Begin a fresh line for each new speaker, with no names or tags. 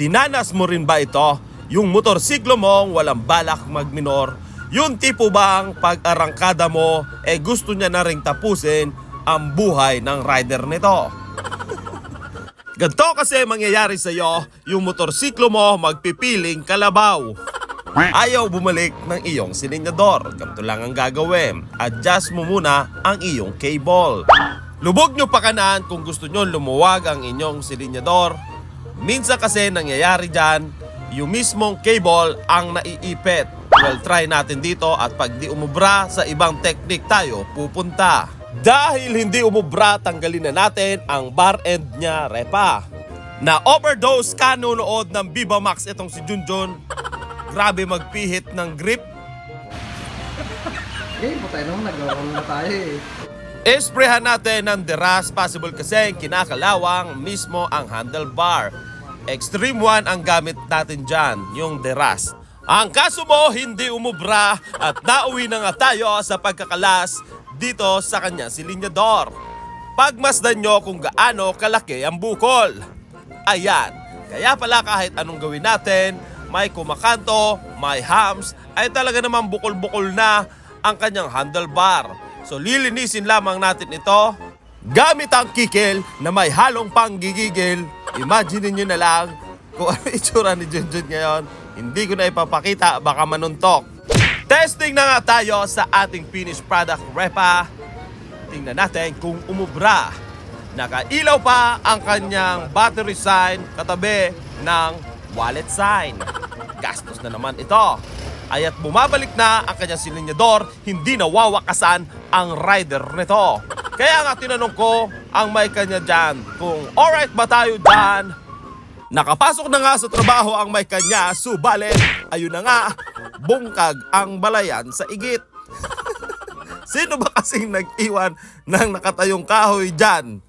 Dinanas mo rin ba ito? Yung motorsiklo mong walang balak magminor? Yung tipo bang pag-arangkada mo, eh gusto niya na ring tapusin ang buhay ng rider nito? Ganto kasi mangyayari sa iyo, yung motorsiklo mo magpipiling kalabaw. Ayaw bumalik ng iyong silinyador. Ganito lang ang gagawin. Adjust mo muna ang iyong cable. Lubog nyo pa kanan kung gusto nyo lumuwag ang inyong silinyador. Minsan kasi nangyayari dyan, yung mismong cable ang naiipit. Well, try natin dito at pag di umubra sa ibang technique tayo pupunta. Dahil hindi umubra, tanggalin na natin ang bar end niya, repa. Na overdose ka nunood ng Viva Max itong si Junjun. Grabe magpihit ng grip.
Eh, patay naman, nagawa na tayo eh.
Esprehan natin ng deras possible kasi kinakalawang mismo ang handlebar. Extreme 1 ang gamit natin dyan, yung deras. Ang kaso mo hindi umubra at nauwi na nga tayo sa pagkakalas dito sa kanya silinyador. Pagmasdan nyo kung gaano kalaki ang bukol. Ayan, kaya pala kahit anong gawin natin, may kumakanto, may hams, ay talaga naman bukol-bukol na ang kanyang handlebar. So lilinisin lamang natin ito gamit ang kikil na may halong panggigigil. Imagine niyo na lang kung ano itsura ni Junjun ngayon. Hindi ko na ipapakita, baka manuntok. Testing na nga tayo sa ating finished product repa. Tingnan natin kung umubra. Nakailaw pa ang kanyang battery sign katabi ng wallet sign. Gastos na naman ito. Ayat bumabalik na ang kanyang silinyador, hindi nawawakasan ang rider nito. Kaya nga tinanong ko ang may kanya dyan kung alright ba tayo dyan? Nakapasok na nga sa trabaho ang may kanya, subalit ayun na nga, bungkag ang balayan sa igit. Sino ba kasing nag-iwan ng nakatayong kahoy dyan?